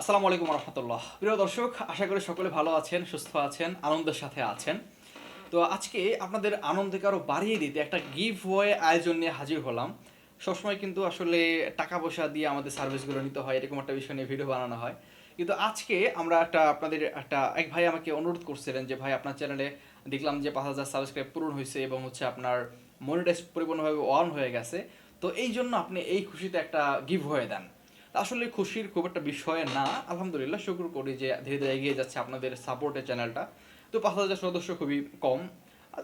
আসসালামু আলাইকুম রহমতুল্লাহ। প্রিয় দর্শক, আশা করি সকলে ভালো আছেন, সুস্থ আছেন, আনন্দের সাথে আছেন। তো আজকে আপনাদের আনন্দকে আরও বাড়িয়ে দিতে একটা গিভ ওয়ে আয়োজন নিয়ে হাজির হলাম। সবসময় কিন্তু আসলে টাকা পয়সা দিয়ে আমাদের সার্ভিসগুলো নিতে হয়, এরকম একটা বিষয় নিয়ে ভিডিও বানানো হয়। কিন্তু আজকে আমরা একটা আপনাদের একটা, এক ভাই আমাকে অনুরোধ করছিলেন যে, ভাই, আপনার চ্যানেলে দেখলাম যে পাঁচ হাজার সাবস্ক্রাইব পূরণ হয়েছে এবং হচ্ছে আপনার মনিটাইজ পরিপূর্ণভাবে অন হয়ে গেছে। তো এই জন্য আপনি এই খুশিতে একটা গিভ হয়ে দেন। আসলে খুশির খুব একটা বিষয় না। আলহামদুলিল্লাহ, শুক্র করি যে ধীরে ধীরে এগিয়ে যাচ্ছে আপনাদের সাপোর্টের চ্যানেলটা তো পাঁচ হাজার সদস্য খুবই কম।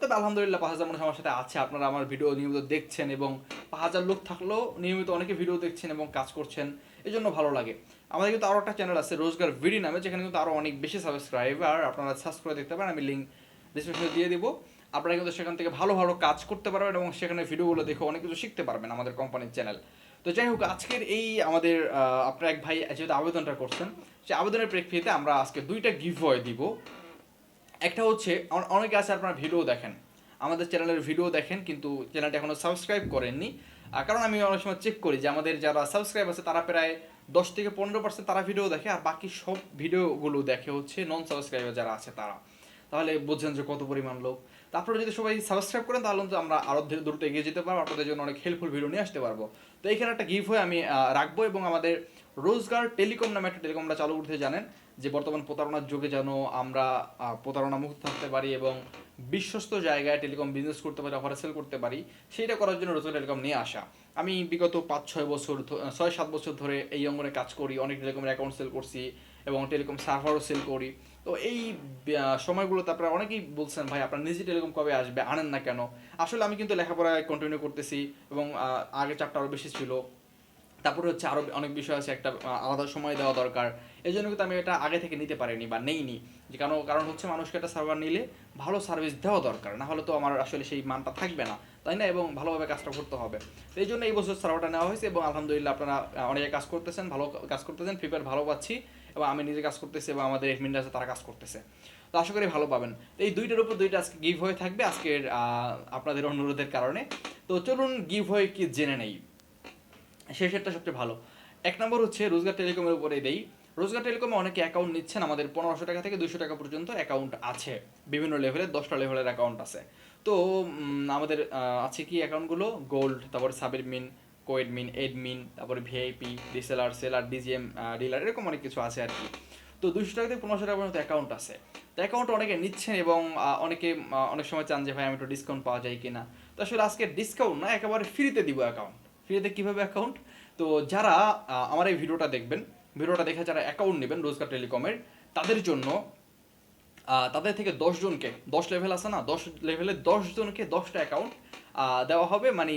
তবে আলহামদুলিল্লাহ পাঁচ হাজার মানুষ আমার সাথে আছে। আপনারা আমার ভিডিও নিয়মিত দেখছেন এবং পাঁচ হাজার লোক থাকলেও নিয়মিত অনেকে ভিডিও দেখছেন এবং কাজ করছেন। এই জন্য ভালো লাগে। আমাদের কিন্তু আরও একটা চ্যানেল আছে, রোজগার ভিডি নামে, যেখানে কিন্তু আরও অনেক বেশি সাবস্ক্রাইবার আপনারা সার্চ করে দেখতে পারেন। আমি লিঙ্ক ডিসক্রিপশনে দিয়ে দিব। আপনারা কিন্তু সেখান থেকে ভালো ভালো কাজ করতে পারবেন এবং সেখানে ভিডিওগুলো দেখে অনেক কিছু শিখতে পারবেন আমাদের কোম্পানির চ্যানেল তো যাই হোক, আজকের এই আমাদের আপনার এক ভাই যেহেতু আবেদনটা করছেন, সেই আবেদনের প্রেক্ষিতে আমরা আজকে দুইটা গিভ দিব। একটা হচ্ছে অনেকে আছে আপনারা ভিডিও দেখেন, আমাদের চ্যানেলের ভিডিও দেখেন, কিন্তু চ্যানেলটা এখনও সাবস্ক্রাইব করেননি। কারণ আমি অনেক সময় চেক করি যে আমাদের যারা সাবস্ক্রাইব আছে, তারা প্রায় দশ থেকে পনেরো পার্সেন্ট তারা ভিডিও দেখে, আর বাকি সব ভিডিওগুলো দেখে হচ্ছে নন সাবস্ক্রাইবার যারা আছে তারা। তাহলে বুঝছেন যে কত পরিমাণ লোক। তারপরে যদি সবাই সাবস্ক্রাইব করেন, তাহলে তো আমরা আরও দ্রুত এগিয়ে যেতে পারব, আপনাদের জন্য অনেক হেল্পফুল ভিডিও নিয়ে আসতে পারব। তো এখানে একটা গিফট হয়ে আমি রাখব এবং আমাদের রোজগার টেলিকম নামে একটা টেলিকমটা চালু করতে জানেন, যে বর্তমান প্রতারণার যুগে যেন আমরা প্রতারণা মুক্ত থাকতে পারি এবং বিশ্বস্ত জায়গায় টেলিকম বিজনেস করতে পারি অফার সেল করতে পারি, সেইটা করার জন্য রোজগার টেলিকম নিয়ে আসা। আমি বিগত পাঁচ, ছয় বছর ছয়, সাত বছর ধরে এই অঙ্গনে কাজ করি, অনেক টেলিকমের অ্যাকাউন্ট সেল করছি এবং টেলিকম সার্ভারও সেল করি। তো এই সময়গুলোতে আপনারা অনেকেই বলছেন, ভাই, আপনার নিজে টেলিকম কবে আসবে? আনেন না কেন? আসলে আমি কিন্তু লেখাপড়ায় কন্টিনিউ করতেছি এবং আগে চাপটা আরও বেশি ছিল। তারপরে হচ্ছে আরও অনেক বিষয় আছে, একটা আলাদা সময় দেওয়া দরকার। এই জন্য কিন্তু আমি এটা আগে থেকে নিতে পারিনি বা নেইনি। যে কারণ কারণ হচ্ছে মানুষকে একটা সার্ভার নিলে ভালো সার্ভিস দেওয়া দরকার। না হলে তো আমার আসলে সেই মানটা থাকবে না, তাই না? এবং ভালোভাবে কাজটা করতে হবে। তো এই জন্য এই বছর সার্ভারটা নেওয়া হয়েছে এবং আলহামদুলিল্লাহ আপনারা অনেকে কাজ করতেছেন, ভালো কাজ করতেছেন ফিফার ভালো পাচ্ছি। এবং আমি নিজে কাজ করতেছি এবং আমাদের এডমিনরা আছে, তারা কাজ করতেছে। তো আশা করি ভালো পাবেন। তো এই দুইটার উপর দুইটা আজকে গিভ হয়ে থাকবে। আজকের আপনাদের অনুরোধের কারণে। তো চলুন গিভ হয়ে কি জেনে নেই। শেষেরটা সবচেয়ে ভালো। এক নম্বর হচ্ছে রোজগার টেলিকমের উপরে দেই। রোজগার টেলিকমে অনেকে অ্যাকাউন্ট নিচ্ছেন। আমাদের পনেরোশো টাকা থেকে দুশো টাকা পর্যন্ত অ্যাকাউন্ট আছে। বিভিন্ন লেভেলের দশটা লেভেলের অ্যাকাউন্ট আছে। তো আমাদের আছে কি অ্যাকাউন্টগুলো গোল্ড তারপরে সাবের মিন কোয়েড মিন এড তারপরে VIP reseller seller DGM dealer এরকম অনেক কিছু আছে আর কি তো দুশো টাকা থেকে পনেরোশো টাকা পর্যন্ত অ্যাকাউন্ট আছে। তো অ্যাকাউন্ট অনেকে নিচ্ছেন এবং অনেকে অনেক সময় চান যে, ভাই, আমি একটু ডিসকাউন্ট পাওয়া যায় কিনা? তো আসলে আজকে ডিসকাউন্ট না, একেবারে ফ্রিতে দিব অ্যাকাউন্ট ফ্রিতে কীভাবে অ্যাকাউন্ট তো যারা আমার এই ভিডিওটা দেখবেন, ভিডিওটা দেখে যারা অ্যাকাউন্ট নেবেন রোজগার টেলিকমের, তাদের জন্য তাদের থেকে দশ জনকে, দশ লেভেল আছে না, দশ লেভেলে দশ জনকে দশটা অ্যাকাউন্ট দেওয়া হবে। মানে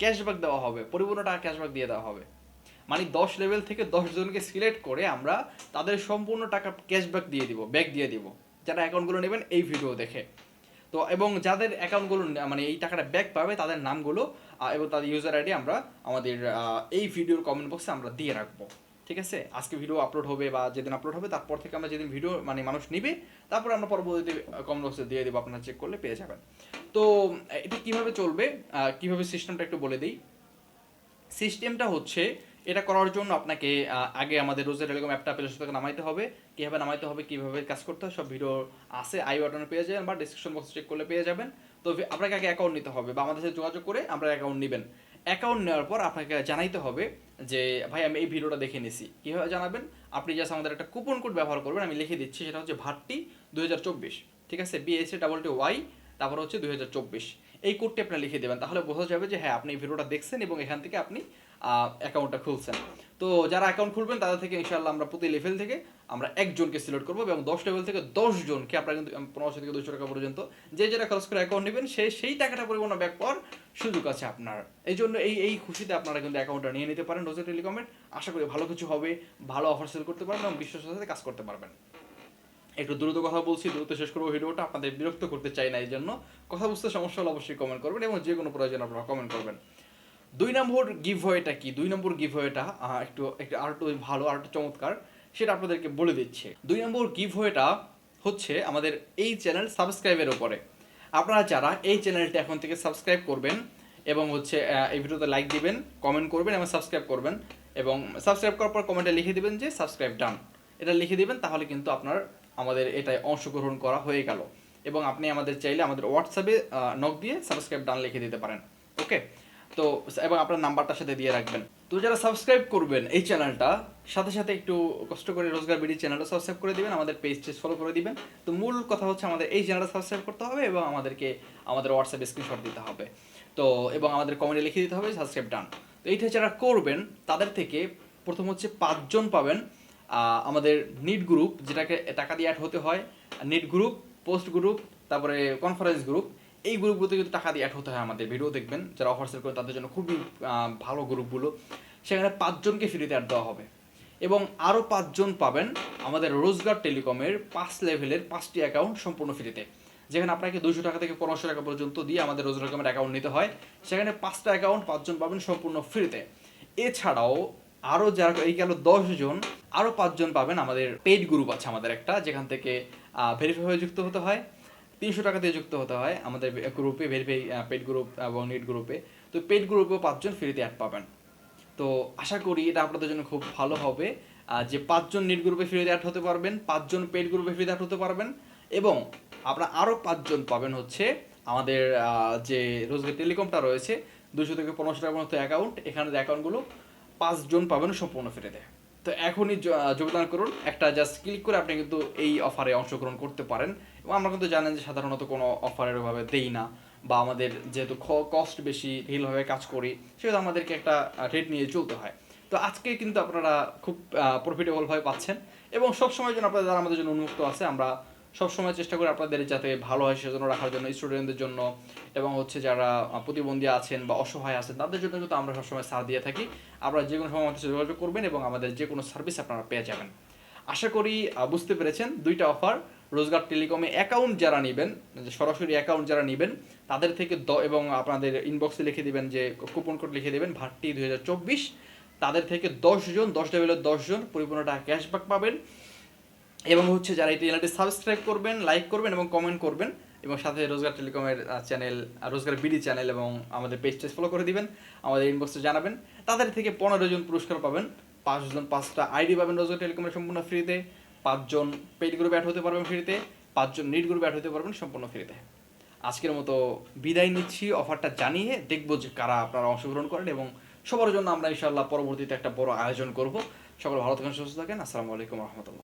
ক্যাশব্যাক দেওয়া হবে, পরিপূর্ণ টাকা ক্যাশব্যাক দিয়ে দেওয়া হবে। মানে দশ লেভেল থেকে জনকে সিলেক্ট করে আমরা তাদের সম্পূর্ণ টাকা ক্যাশব্যাক দিয়ে দিব ব্যাক দিয়ে দিব। যারা অ্যাকাউন্টগুলো নেবেন এই ভিডিও দেখে। তো এবং যাদের অ্যাকাউন্টগুলো মানে এই টাকাটা ব্যাক পাবে, তাদের নামগুলো এবং তাদের ইউজার আইডি আমরা আমাদের এই ভিডিওর কমেন্ট বক্সে আমরা দিয়ে রাখব। ঠিক আছে? আজকে ভিডিও আপলোড হবে বা যেদিন আপলোড হবে, তারপর থেকে আমরা যেদিন ভিডিও মানে মানুষ নিবে, তারপর আমরা পরবর্তীতে কম বক্সে দিয়ে দেবো, আপনারা চেক করলে পেয়ে যাবেন। তো এটা কীভাবে চলবে? কীভাবে সিস্টেমটা একটু বলে দিই। সিস্টেমটা হচ্ছে, এটা করার জন্য আপনাকে আগে আমাদের রোজের টেলিকম অ্যাপটা প্লে স্টোর থেকে নামাইতে হবে। কীভাবে নামাইতে হবে, কীভাবে কাজ করতে হবে সব ভিডিও আছে, আই বাটনে পেয়ে যাবেন বা ডিসক্রিপশন বক্স চেক করলে পেয়ে যাবেন। তো, আপনাকে আগে অ্যাকাউন্ট নিতে হবে বা আমাদের সাথে যোগাযোগ করে আমরা অ্যাকাউন্ট নেবেন। অ্যাকাউন্ট নেওয়ার পর আপনাকে জানাইতে হবে যে, ভাই, আমি এই ভিডিওটা দেখে নিছি। কীভাবে জানাবেন? আপনি জাস্ট আমাদের একটা কুপন কোড ব্যবহার করবেন, আমি লিখে দিচ্ছি, সেটা হচ্ছে ভাট্টি দুই ঠিক আছে? বিএসএ ডাবল টি ওয়াই তারপর হচ্ছে দুই হাজার চব্বিশ। এই কোডটি আপনি লিখে দেবেন, তাহলে বোঝা যাবে যে হ্যাঁ আপনি এই ভিডিওটা দেখছেন এবং এখান থেকে আপনি অ্যাকাউন্টটা খুলছেন। তো যারা অ্যাকাউন্ট খুলবেন, তাদের থেকে ইনশাল্লাহ আমরা প্রতি লেভেল থেকে আমরা একজনকে সিলেক্ট করব এবং দশ লেভেল থেকে দশ জনকে আপনারা কিন্তু পনেরোশো থেকে দুশো টাকা পর্যন্ত যে যেটা খরচ করে অ্যাকাউন্ট নেবেন সেই সেই টাকাটা পরিমাণ ব্যাক পাওয়ার সুযোগ আছে আপনার। এই জন্য এই এই খুশিতে আপনারা কিন্তু অ্যাকাউন্টটা নিয়ে নিতে পারেন। রোজা টেলিকমের আশা করি ভালো কিছু হবে, ভালো অফার সেল করতে পারবেন এবং বিশ্বাসের সাথে কাজ করতে পারবেন। একটু দ্রুত কথা বলছি, দ্রুত শেষ করব ভিডিওটা, আপনাদের বিরক্ত করতে চাই না এই জন্য কথা বুঝতে সমস্যা হলে অবশ্যই কমেন্ট করবেন এবং যে কোনো প্রয়োজন আপনারা কমেন্ট করবেন। দুই নম্বর গিভ ওয়েটা কি? দুই নম্বর গিভ ওয়েটা একটু একটু আর একটু ভালো আর একটু চমৎকার। সেটা আপনাদেরকে বলে দিচ্ছে। দুই নম্বর গিভ ওয়েটা হচ্ছে আমাদের এই চ্যানেল সাবস্ক্রাইবের ওপরে আপনারা যারা এই চ্যানেলটা এখন থেকে সাবস্ক্রাইব করবেন এবং হচ্ছে এই ভিডিওতে লাইক দিবেন কমেন্ট করবেন এবং সাবস্ক্রাইব করবেন এবং সাবস্ক্রাইব করার পর কমেন্টে লিখে দিবেন যে সাবস্ক্রাইব ডান এটা লিখে দিবেন, তাহলে কিন্তু আপনার, আমাদের এটায় অংশগ্রহণ করা হয়ে গেল। এবং আপনি আমাদের চাইলে আমাদের হোয়াটসঅ্যাপে নক দিয়ে সাবস্ক্রাইব ডান লিখে দিতে পারেন। ওকে তো, এবং আপনার নাম্বারটার সাথে দিয়ে রাখবেন। তো যারা সাবস্ক্রাইব করবেন এই চ্যানেলটা সাথে সাথে একটু কষ্ট করে রোজগার বিডি চ্যানেলটা সাবস্ক্রাইব করে দিবেন, আমাদের পেজ টেজ ফলো করে দিবেন। তো মূল কথা হচ্ছে আমাদের এই চ্যানেলটা সাবস্ক্রাইব করতে হবে এবং আমাদেরকে, আমাদের হোয়াটসঅ্যাপে স্ক্রিনশট দিতে হবে। তো, এবং আমাদের কমেন্টে লিখে দিতে হবে সাবস্ক্রাইব ডান তো এইটা যারা করবেন, তাদের থেকে প্রথম হচ্ছে পাঁচজন পাবেন আমাদের নিট গ্রুপ যেটাকে টাকা দিয়ে অ্যাড হতে হয় নিট গ্রুপ পোস্ট গ্রুপ তারপরে কনফারেন্স গ্রুপ এই গ্রুপগুলোতে কিন্তু টাকা দিয়ে অ্যাড হতে হয় আমাদের ভিডিও দেখবেন। যারা অফার সেল করে তাদের জন্য খুবই ভালো গ্রুপগুলো। সেখানে পাঁচজনকে ফ্রিতে অ্যাড দেওয়া হবে। এবং আরও পাঁচজন পাবেন আমাদের রোজগার টেলিকমের পাঁচ লেভেলের পাঁচটি অ্যাকাউন্ট সম্পূর্ণ ফ্রিতে যেখানে আপনাকে দুশো টাকা থেকে পনেরোশো টাকা পর্যন্ত দিয়ে আমাদের রোজগার টেলিকমের অ্যাকাউন্ট নিতে হয়। সেখানে পাঁচটা অ্যাকাউন্ট পাঁচজন পাবেন সম্পূর্ণ ফ্রিতে এছাড়াও আরও যারা, এই গেল দশজন আরও পাঁচজন পাবেন আমাদের পেইড গ্রুপ আছে আমাদের একটা, যেখান থেকে ভেরিফাই হয়ে যুক্ত হতে হয়। তিনশো টাকা দিয়ে যুক্ত হতে হয় আমাদের গ্রুপে ভেরিফাই পেড গ্রুপ এবং নিট গ্রুপে তো পেড গ্রুপেও পাঁচজন ফ্রিতে অ্যাড পাবেন। তো আশা করি এটা আপনাদের জন্য খুব ভালো হবে। যে পাঁচজন নিট গ্রুপে ফ্রিতে অ্যাড হতে পারবেন, পাঁচজন পেড গ্রুপে ফ্রিতে অ্যাড হতে পারবেন এবং আপনারা আরও পাঁচজন পাবেন হচ্ছে আমাদের যে রোজগার টেলিকমটা রয়েছে, দুশো থেকে পনেরোশো টাকার মতো অ্যাকাউন্ট এখানে অ্যাকাউন্টগুলো পাঁচজন পাবেন সম্পূর্ণ ফ্রিতে তো এখনই যোগদান করুন। একটা জাস্ট ক্লিক করে আপনি কিন্তু এই অফারে অংশগ্রহণ করতে পারেন। এবং আমরা কিন্তু জানেন যে সাধারণত কোনো অফারের ওভাবে দেই না বা আমাদের যেহেতু কস্ট বেশি ঢিলভাবে কাজ করি, সেহেতু আমাদেরকে একটা রেট নিয়ে চলতে হয়। তো আজকে কিন্তু আপনারা খুব প্রফিটেবলভাবে পাচ্ছেন। এবং সবসময় যেন আপনাদের যারা আমাদের জন্য উন্মুক্ত আছে, আমরা সবসময় চেষ্টা করি আপনাদের যাতে ভালো হয় সেজন্য রাখার জন্য স্টুডেন্টদের জন্য এবং হচ্ছে যারা প্রতিবন্ধী আছেন বা অসহায় আছেন, তাদের জন্য কিন্তু আমরা সবসময় সার দিয়ে থাকি। আপনারা যে কোনো সময় আমাদের সাথে যোগাযোগ করবেন এবং আমাদের যে কোনো সার্ভিস আপনারা পেয়ে যাবেন। আশা করি বুঝতে পেরেছেন দুইটা অফার রোজগার টেলিকমে অ্যাকাউন্ট যারা নেবেন সরাসরি অ্যাকাউন্ট যারা নেবেন, তাদের থেকে দ, এবং আপনাদের ইনবক্সে লিখে দিবেন যে কুপন কোড লিখে দিবেন, ভাট্টি দুই হাজার চব্বিশ। তাদের থেকে দশজন দশ লেভেলের দশজন পরিপূর্ণ টাকা ক্যাশব্যাক পাবেন। এবং হচ্ছে যারা এই চ্যানেলটি সাবস্ক্রাইব করবেন লাইক করবেন এবং কমেন্ট করবেন, এবং সাথে রোজগার টেলিকমের চ্যানেল রোজগার বিডি চ্যানেল এবং আমাদের পেজ টেজ ফলো করে দিবেন, আমাদের ইনবক্সে জানাবেন। তাদের থেকে পনেরো জন পুরস্কার পাবেন, পাঁচজন, পাঁচটা আইডি পাবেন রোজগার টেলিকমের সম্পূর্ণ ফ্রিতে পাঁচজন পেইড গ্রুপে অ্যাড হতে পারবেন ফ্রিতে পাঁচজন নিট গ্রুপে অ্যাড হতে পারবেন সম্পূর্ণ ফ্রিতে আজকের মতো বিদায় নিচ্ছি অফারটা জানিয়ে দেখব যে কারা আপনারা অংশগ্রহণ করেন এবং সবার জন্য আমরা ইনশাআল্লাহ পরবর্তীতে একটা বড় আয়োজন করব। সকল ভালো থাকেন, সুস্থ থাকেন। আসসালামু আলাইকুম রহমতুল্লাহ।